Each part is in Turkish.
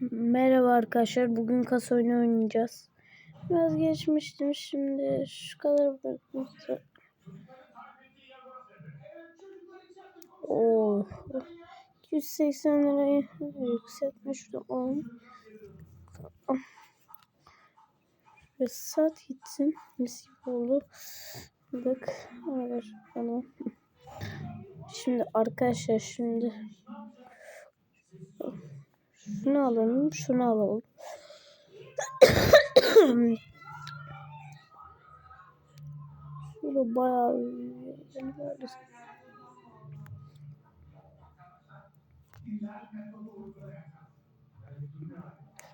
Merhaba arkadaşlar. Bugün kasa oyunu oynayacağız. Biraz geçmiştim. Şimdi şu kadar bırakmıştım. Oo. 280 lirayı yükseltmiş. Şurada 10. Ve sat gitsin. Mis gibi oldu. Bak. Ver bana. Şimdi arkadaşlar şimdi şunu alalım, şunu alalım. Şurada bayağı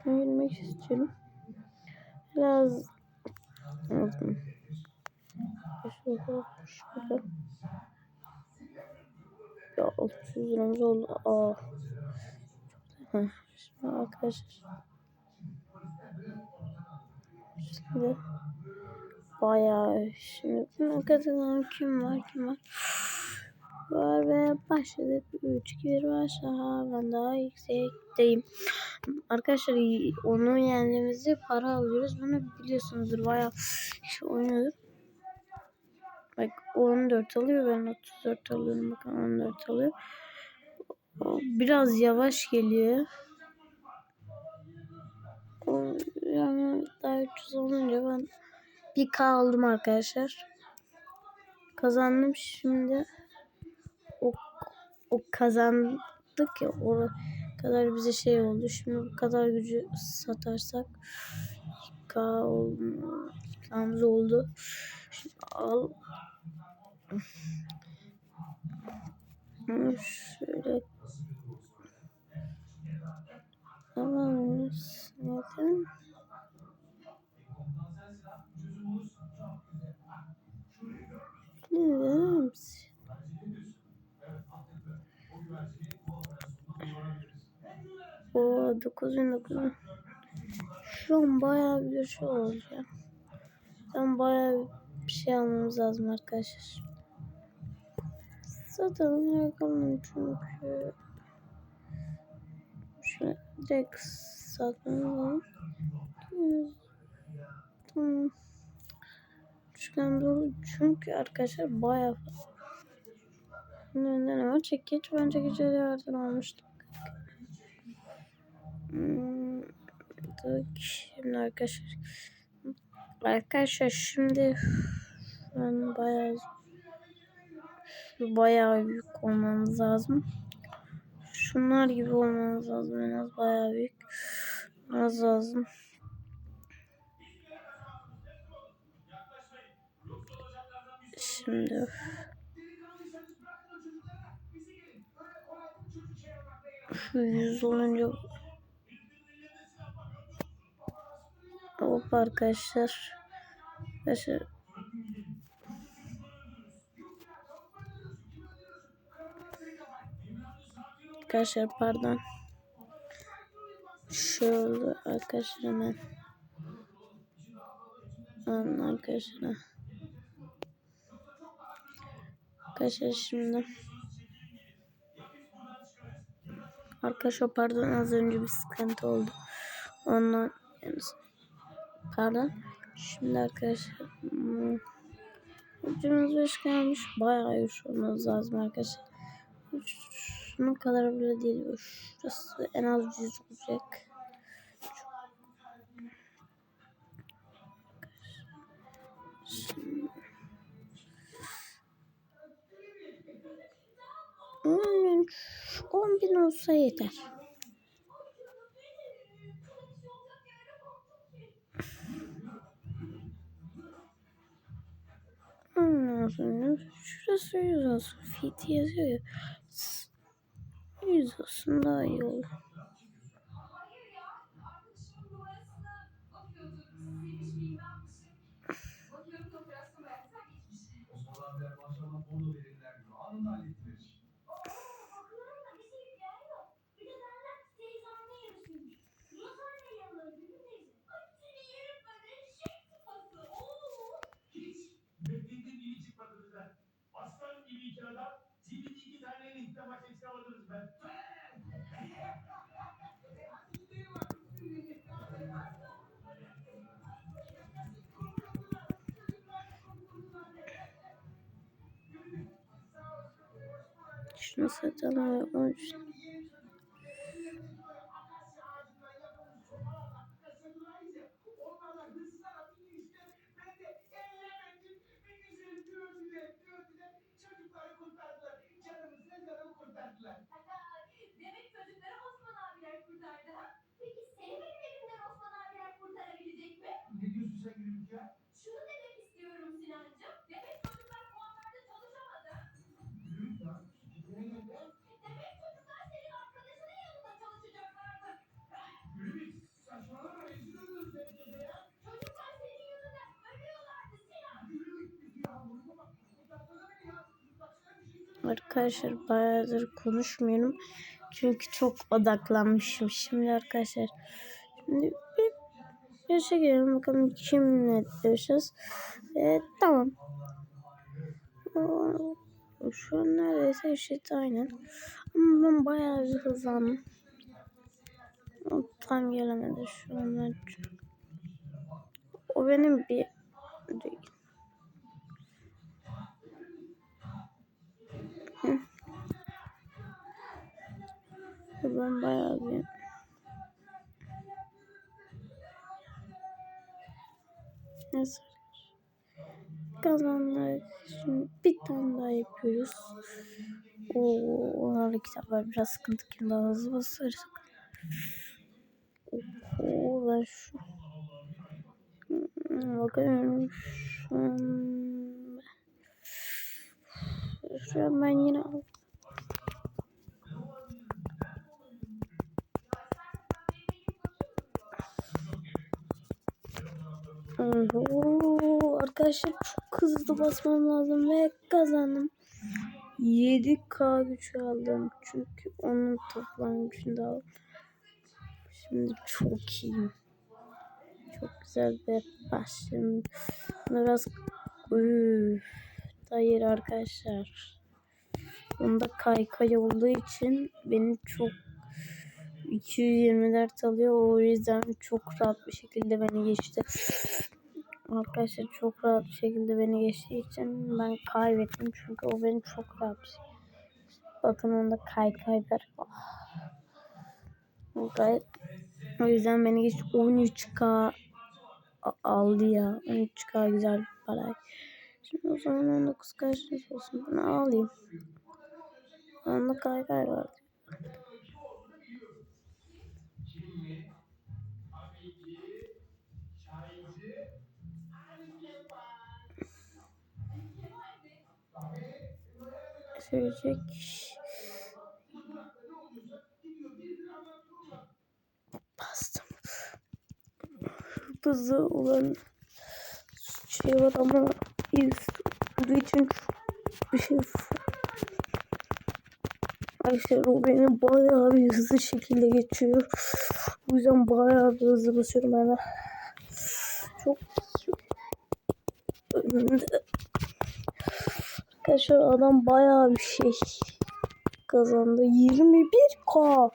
Şuna girmek istiyorum. Biraz aldım. Şurada, şurada. Ya 600 liramız oldu. Aa. Arkadaşlar. Şimdi bayağı şimdi katılan kim var kim var? Var ve başladık. 3 2 1 başla. Ben daha yüksekteyim. Arkadaşlar onu yendiğimizde para alıyoruz. Bunu biliyorsunuzdur. Bayağı şey oynuyordur. Bak 14 alıyor ben 34 alıyorum. Bakın 14 alıyor. Biraz yavaş geliyor. Yani daha 300 olunca ben bir K aldım arkadaşlar. Kazandım şimdi. O, o kazandık ya o kadar bize şey oldu. Şimdi bu kadar gücü satarsak K oldu. oldu. Şimdi al. Şöyle Tamam. Neden? Neden? O 9900 Şu an bayağı bir şey olacak. Ben bayağı bir şey almamız lazım arkadaşlar. Zaten yakalım çünkü. Şöyle direkt satmam Tamam. Üçgen çünkü arkadaşlar bayağı ne ne var çekiç bence geceli yerden almıştık. Hmm, şimdi arkadaşlar arkadaşlar şimdi ben bayağı bayağı büyük olmamız lazım. Şunlar gibi olmamız lazım en az bayağı büyük. Az lazım. Şimdi şu yüz olunca Hop arkadaşlar. Arkadaşlar Arkadaşlar pardon. Şöyle arkadaşlar hemen. Onun arkadaşlar. Arkadaşlar şimdi. Arkadaşlar pardon az önce bir sıkıntı oldu. Ondan yani, pardon. Şimdi arkadaşlar. Hmm, ucumuz beş gelmiş. Bayağı güçlü olmamız lazım arkadaşlar. Şunun kadar bile değil. Şurası en az 100 olacak. Hmm, 10 bin olsa yeter. Ondan sonra şurası 100 olsun. Fit yazıyor ya yüz olsun daha iyi olur. Abiler kurtarabilecek mi? Ne diyorsun sen ya? Arkadaşlar bayağıdır konuşmuyorum. Çünkü çok odaklanmışım. Şimdi arkadaşlar şimdi bir yaşa girelim bakalım kimle görüşeceğiz. Ee, tamam. Şu an neredeyse eşit aynen. Ama ben bayağı bir hızlandım. O tam gelemedi şu an. O benim bir Ben bayağı bir Neyse. Kazandık. Şimdi bir tane daha yapıyoruz. Oo, onlarla kitaplar biraz sıkıntı. Kim daha hızlı basarsak. Oo, ben şu Hmm, Bakıyorum. Şu an... Şu an ben yine Oo, arkadaşlar çok hızlı basmam lazım ve kazandım. 7K güç aldım. Çünkü onun toplam gücünü aldım. Şimdi çok iyiyim. Çok güzel bir başladım. Biraz Üf, hayır arkadaşlar. Bunda kaykay olduğu için beni çok 224 alıyor. O yüzden çok rahat bir şekilde beni geçti. Arkadaşlar çok rahat bir şekilde beni geçtiği için ben kaybettim. Çünkü o beni çok rahat. Bakın onda kaykay var. Oh. Gayet o yüzden beni geç 13k a- aldı ya. 13k güzel bir para. Şimdi o zaman 19 kaçlık olsun. Bunu alayım. Onda kaykay var. Söyleyecek. Bastım. Hızlı olan şey var ama ilk olduğu için bir şey Arkadaşlar o bayağı bir hızlı şekilde geçiyor. Bu yüzden bayağı bir hızlı basıyorum ben. Çok önümde. Arkadaşlar adam bayağı bir şey kazandı. 21k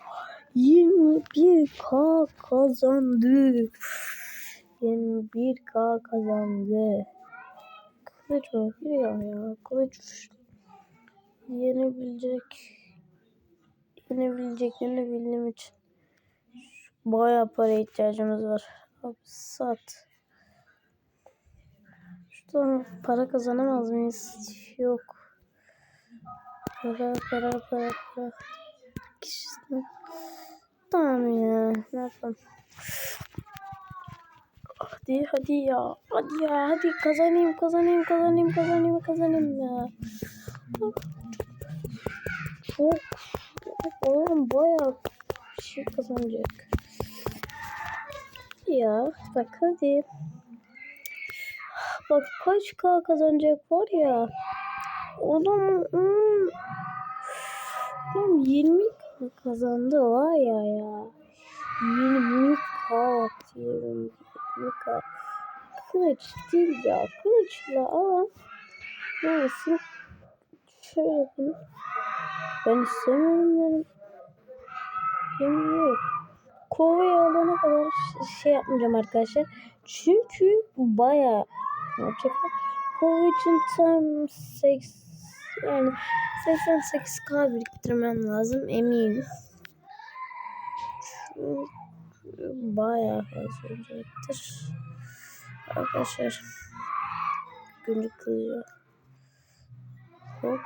21k kazandı. 21k kazandı. Kılıç mı? Biliyorum ya. Kılıç yenebilecek yenebileceklerini bildiğim için bayağı para ihtiyacımız var. Abi sat. Şuradan para kazanamaz mıyız? Yok. Para para para para. Kişiden. Tamam ya. Ne yapalım? Hadi hadi ya. Hadi ya. Hadi kazanayım kazanayım kazanayım kazanayım kazanayım ya. Çok Oğlum bayağı şey kazanacak. Ya bak hadi. Bak kaç K kazanacak var ya. Adam hmm, adam 20 K kazandı var ya ya. 20 K diyorum. 20 K. Kılıç değil ya. Kılıçla alan. Neyse. Şöyle yapın. Ben istemiyorum. Yemin yok. Kovayı alana kadar şey yapmayacağım arkadaşlar. Çünkü bu baya gerçekten kova için tam 8 Yani 88k biriktirmem lazım eminim. Bayağı fazla olacaktır. Arkadaşlar. Günlük kılıyor. Hop.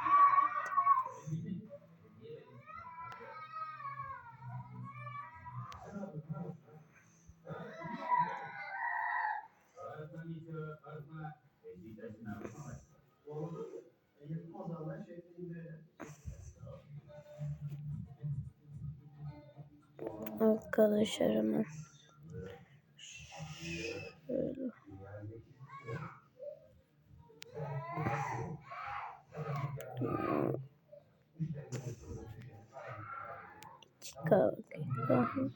Arkadaşlar hemen. Şöyle. Çıkar bakayım.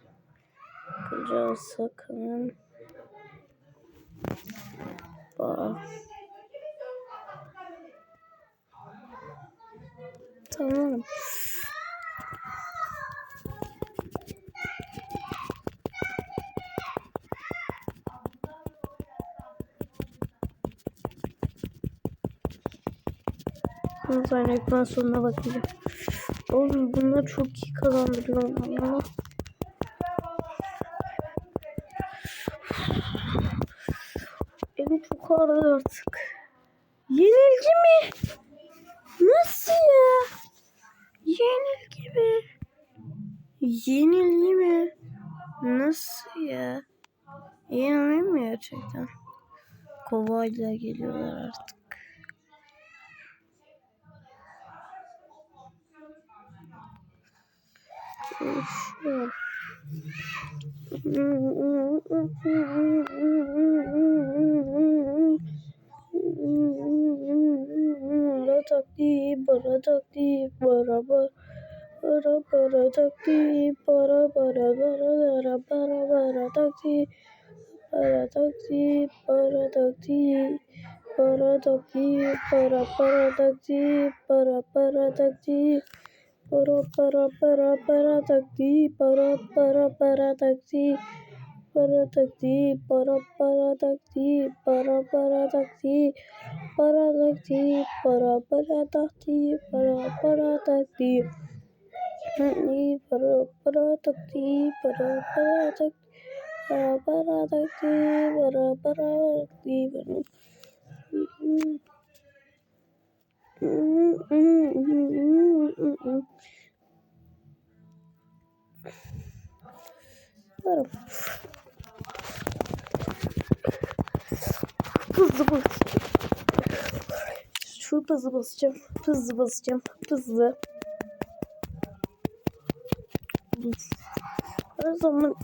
Kılacaksak hemen. Bak. Tamam. Bunun sonra ekran sonuna bakacağım. Oğlum bunlar çok iyi kazandırıyor ama. Elim çok ağrıyor artık. Yenilgi mi? Nasıl ya? Yenilgi mi? Yenilgi mi? Nasıl ya? Yenilgi mi gerçekten? Kovayla geliyorlar artık. Şu. Bara takti, bara takti, bara bara. Bara bara takti, bara bara bara bara bara bara takti. Bara takti, bara takti, bara takti, bara bara takti, bara bara takti. Para para para para takti, para para para takti. Para takti, para para takti, para para takti. Para takti, para para takti, para para takti. Takti, para para takti, para para takti. Para para takti, para para takti. Varım. Hızlı basacağım. Şu hızlı basacağım. Hızlı basacağım. Hızlı. Her zaman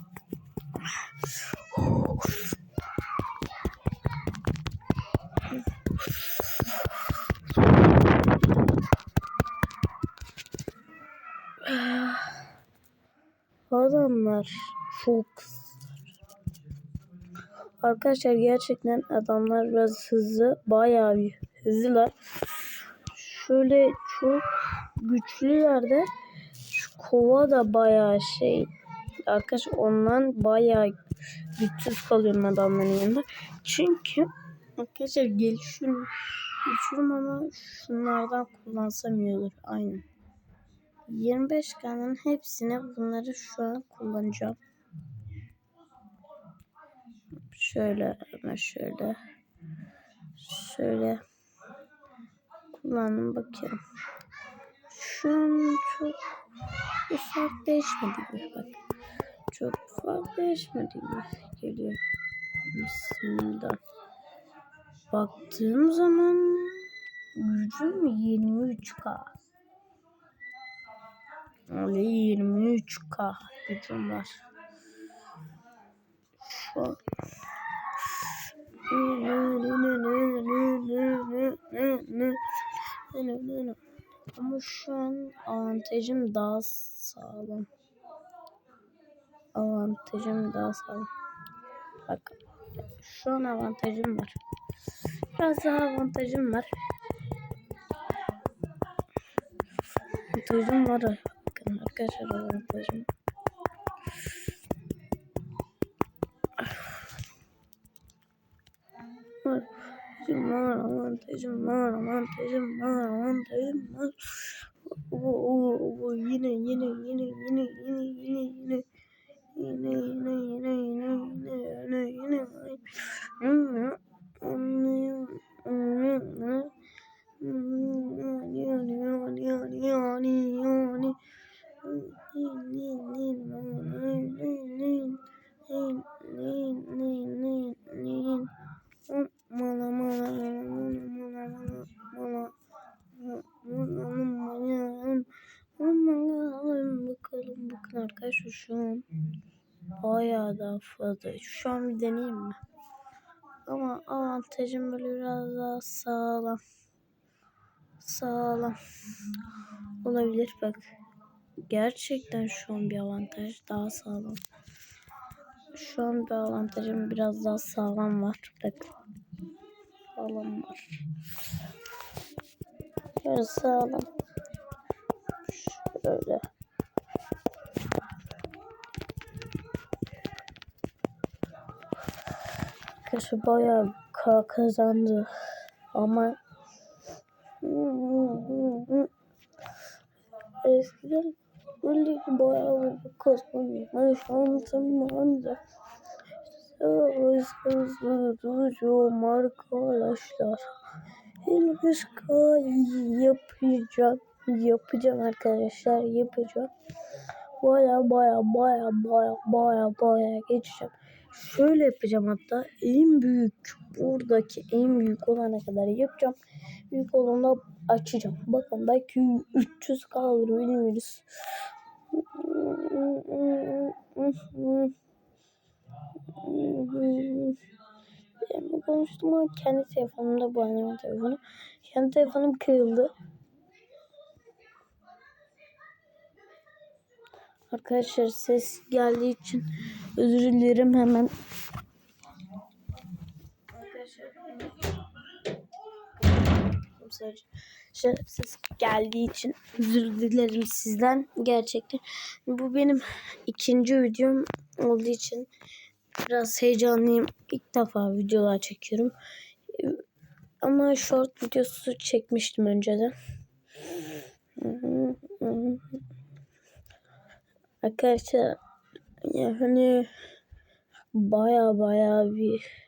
Adamlar çok Arkadaşlar gerçekten adamlar biraz hızlı. Bayağı bir hızlılar. Şöyle çok güçlüler de şu kova da bayağı şey. Arkadaşlar ondan bayağı güçsüz kalıyorum adamların yanında. Çünkü arkadaşlar gelişiyorum. Geçiyorum ama şunlardan kullansam iyi olur. Aynen. 25 kanın hepsine bunları şu an kullanacağım. Şöyle ama şöyle. Şöyle. Kullandım bakıyorum. Şu an çok fark değişmedi bak. Çok fark değişmedi gibi geliyor. Bismillah. Baktığım zaman gücüm 23k. Öyle 23k gücüm var. Şu an. Ama şu an avantajım daha sağlam. Avantajım daha sağlam. Bak şu an avantajım var. Biraz daha avantajım var. Avantajım var. Arkadaşlar. Var. avantajım var, avantajım var, avantajım var, avantajım var. Oo, oo, oo, yine, yine, yine, yine, yine, yine, yine. Yine, yine, yine, yine, yine, yine, yine. Anlıyorum, anlıyorum. Yani, yani, yani, yani, yani. Mala mala mala mala mala Bakalım bakın arkadaşlar şu an daha fazla. Şu an bir deneyeyim mi? Ama avantajım böyle biraz daha sağlam. Sağlam. Olabilir bak. Gerçekten şu an bir avantaj daha sağlam. Şu an bir avantajım biraz daha sağlam var. Bak. Sağlam var. Biraz sağlam. Şöyle. Arkadaşlar bayağı ka- kazandı. Ama eskiden böyle bayağı kazanma şansım vardı. Söz hızlı duracağım arkadaşlar. Henüz yapacağım. Yapacağım arkadaşlar yapacağım. Baya baya baya baya baya baya geçeceğim. Şöyle yapacağım hatta en büyük buradaki en büyük olana kadar yapacağım. Büyük olanı açacağım. Bakın belki 300 kalır bilmiyoruz. Yani konuştum ama kendi telefonumda bu annemin telefonu. Kendi telefonum kırıldı. Arkadaşlar ses geldiği için özür dilerim hemen. Arkadaşlar ses geldiği için özür dilerim sizden gerçekten. Bu benim ikinci videom olduğu için biraz heyecanlıyım. İlk defa videolar çekiyorum. Ama short videosu çekmiştim önceden. Arkadaşlar yani baya baya bir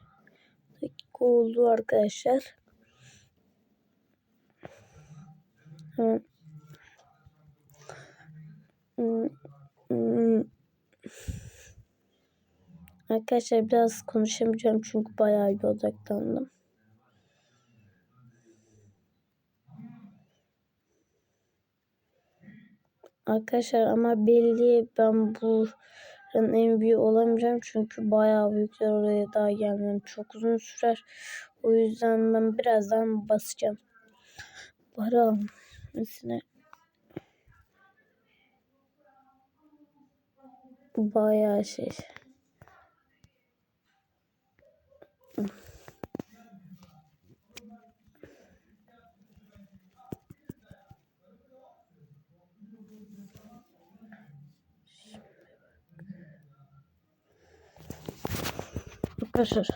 dakika oldu arkadaşlar. Arkadaşlar biraz konuşamayacağım çünkü bayağı bir odaklandım. Arkadaşlar ama belli ben bu en büyüğü olamayacağım çünkü bayağı büyükler oraya daha gelmem çok uzun sürer. O yüzden ben birazdan basacağım. Para mesela bayağı şey. Arkadaşlar.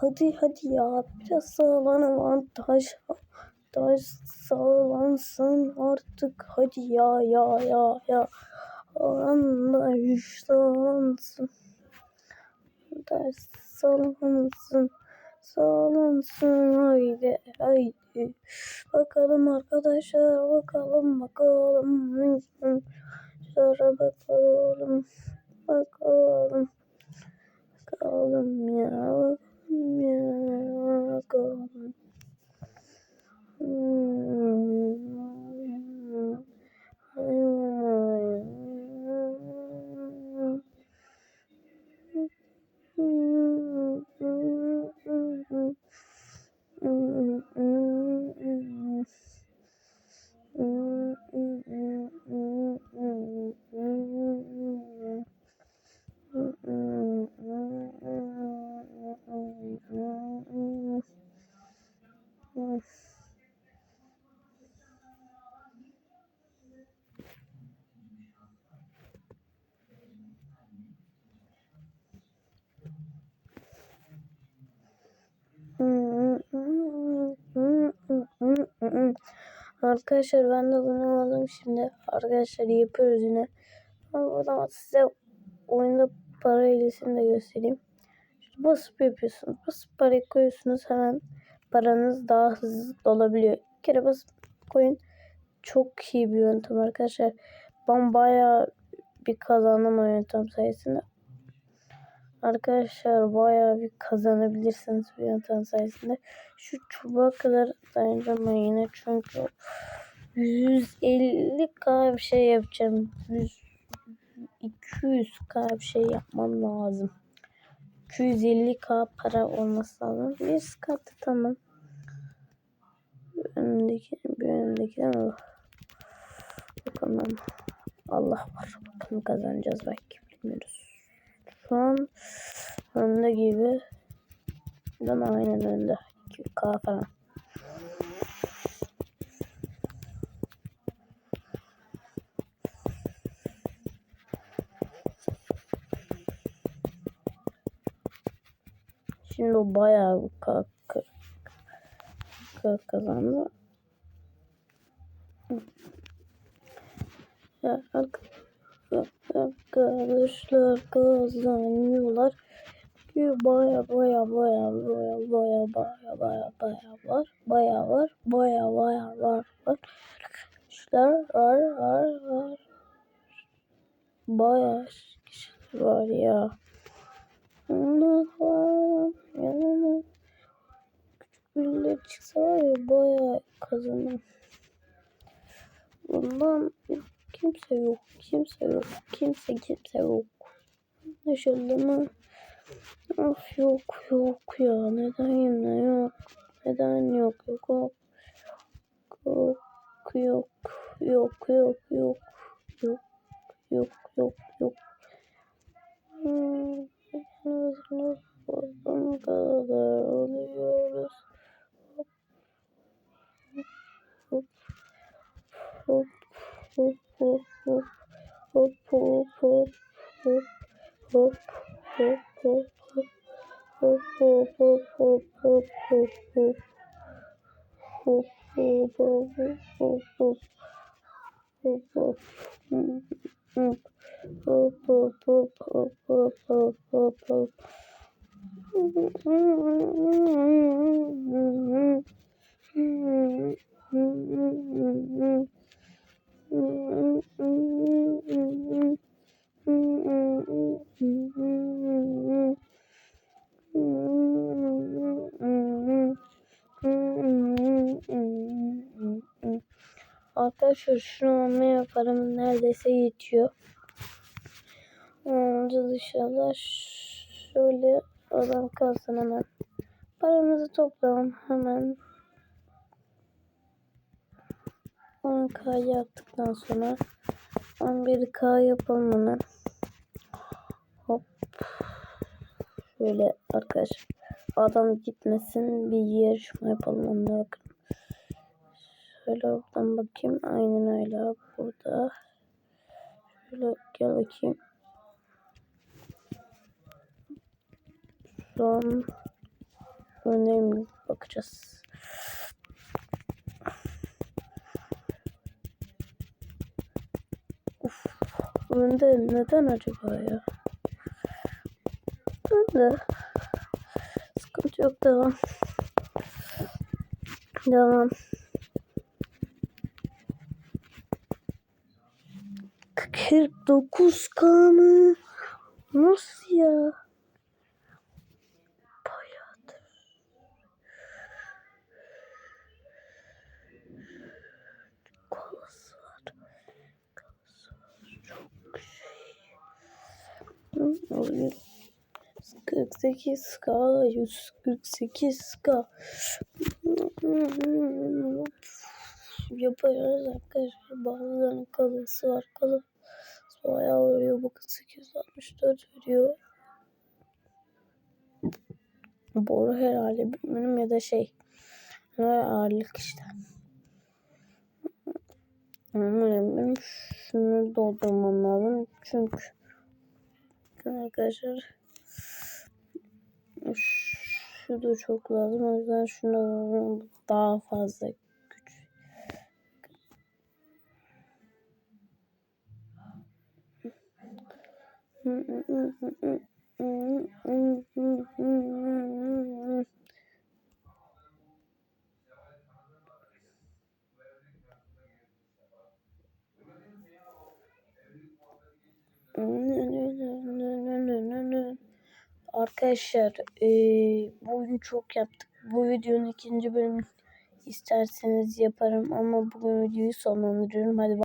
Hadi hadi ya biraz sağlan avantaj. Avantaj sağlansın artık hadi ya ya ya ya. Avantaj sağlansın kadar sağlansın. Sağlansın haydi haydi. Bakalım arkadaşlar bakalım bakalım. Sonra bakalım. Bakalım. Bakalım ya. Bakalım ya. Bakalım. Hmm. Mm-hmm. Arkadaşlar ben de bunu aldım şimdi. Arkadaşlar yapıyoruz yine. Ama zaman size oyunda para ilisini de göstereyim. İşte basıp yapıyorsunuz. Basıp parayı koyuyorsunuz hemen paranız daha hızlı olabiliyor. Bir kere basıp koyun. Çok iyi bir yöntem arkadaşlar. Ben bayağı bir kazandım o yöntem sayesinde. Arkadaşlar bayağı bir kazanabilirsiniz bu yöntem sayesinde. Şu çubuğa kadar dayanacağım yine çünkü 150k bir şey yapacağım. 100 200k bir şey yapmam lazım. 250k para olması lazım. Bir katı tamam. Önündeki, bir önündeki bu? Bakalım. Allah var. Bakalım kazanacağız belki bilmiyoruz. Şu an önde gibi. Değil mi? Aynen önde. 2K falan. Şimdi o bayağı bir K, K, K kazandı. Ya, arkadaşlar kazanıyorlar. Ki Baya baya baya baya baya baya baya baya var. Baya var. Baya baya var var. Arkadaşlar var var var. Baya kişi var ya. Onlar var. Yanına küçük birileri çıksa var ya baya kazanır. Bundan kimse yok. Kimse yok. Kimse kimse yok. Anlaşıldı mı? Of yok yok ya. Neden yine yok? Neden yok yok yok. Yok yok yok yok yok yok yok yok yok. Hmm, bozum kadar oluyoruz. Hop hop hop hop hop hop hop hop hop hop hop hop hop hop hop hop hop hop hop hop Arkadaşlar şu an ne neredeyse yetiyor. Onca dışarıda şöyle adam kalsın hemen. Paramızı toplayalım hemen. 10k yaptıktan sonra 11k yapalım hemen. Hop. Şöyle arkadaşlar adam gitmesin bir yarışma yapalım onunla bakın. Şöyle oradan bakayım. Aynen öyle burada. Şöyle gel bakayım. Şu an önemli bakacağız. Önde neden acaba ya? Önde. Sıkıntı yok devam. Devam. 49k mı? Nasıl ya? oluyor. 48 k 148 k. Yaparız arkadaşlar. Bazılarının kalısı var. Kalıp bayağı veriyor bakın 864 veriyor boru herhalde bilmiyorum ya da şey ağırlık işte. Umarım şunu doldurmam lazım çünkü Bakın arkadaşlar. Şu da çok lazım. O yüzden şunu daha fazla güç. Hmm, hmm, hmm, hmm, hmm, hmm, hmm, hmm. Arkadaşlar eee bu oyunu çok yaptık. Bu videonun ikinci bölümü isterseniz yaparım ama bugün videoyu sonlandırıyorum. Hadi